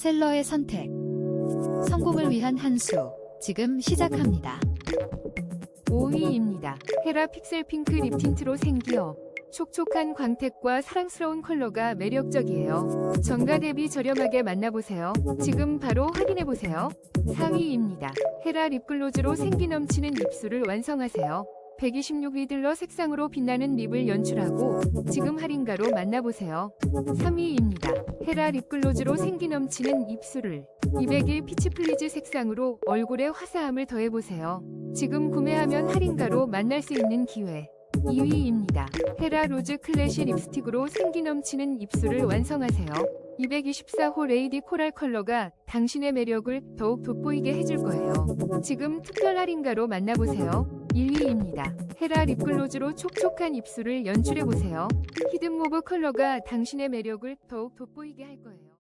셀러의 선택. 성공을 위한 한 수. 지금 시작합니다. 5위입니다. 헤라 픽셀 핑크 립 틴트로 생기어 촉촉한 광택과 사랑스러운 컬러가 매력적이에요. 정가 대비 저렴하게 만나보세요. 지금 바로 확인해보세요. 4위입니다. 헤라 립글로즈로 생기 넘치는 입술을 완성하세요. 126 리들러 색상으로 빛나는 립을 연출하고 지금 할인가로 만나보세요. 3위입니다. 헤라 립글로즈로 생기 넘치는 입술을 201 피치 플리즈 색상으로 얼굴에 화사함을 더해보세요. 지금 구매하면 할인가로 만날 수 있는 기회. 2위입니다. 헤라 로즈 클래시 립스틱으로 생기 넘치는 입술을 완성하세요. 224호 레이디 코랄 컬러가 당신의 매력을 더욱 돋보이게 해줄 거예요. 지금 특별 할인가로 만나보세요. 1위입 니다. 헤라 립글로즈로 촉촉한 입술을 연출해보세요. 히든 모브 컬러가 당신의 매력을 더욱 돋보이게 할 거예요.